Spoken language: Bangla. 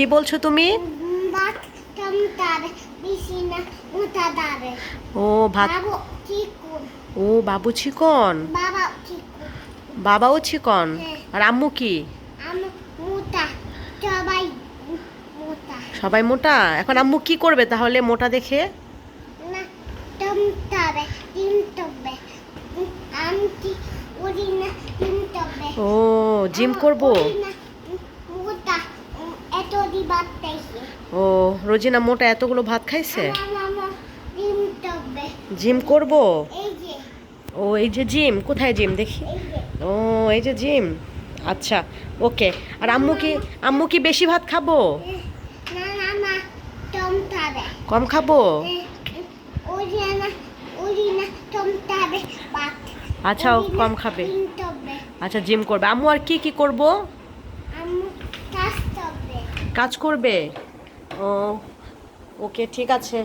কি বলছো তুমি? ও ভাত ও বাবু চিকন? বাবাও চিকন। আর আম্মু কি? সবাই মোটা। এখন আম্মু কি করবে তাহলে মোটা দেখে? ও জিম করব? ও, রোজিনা মোটা এতগুলো ভাত খাইছে? জিম করব? ও, এই যে জিম, কোথায় জিম দেখি? ও, এই যে জিম। আচ্ছা ওকে। আর আম্মু কি আম্মু কি বেশি ভাত খাব? কম খাব? আচ্ছা কম খাবে। আচ্ছা জিম করবে। আম্মু আর কি কি করব? কাজ করবে? ও ওকে ঠিক আছে।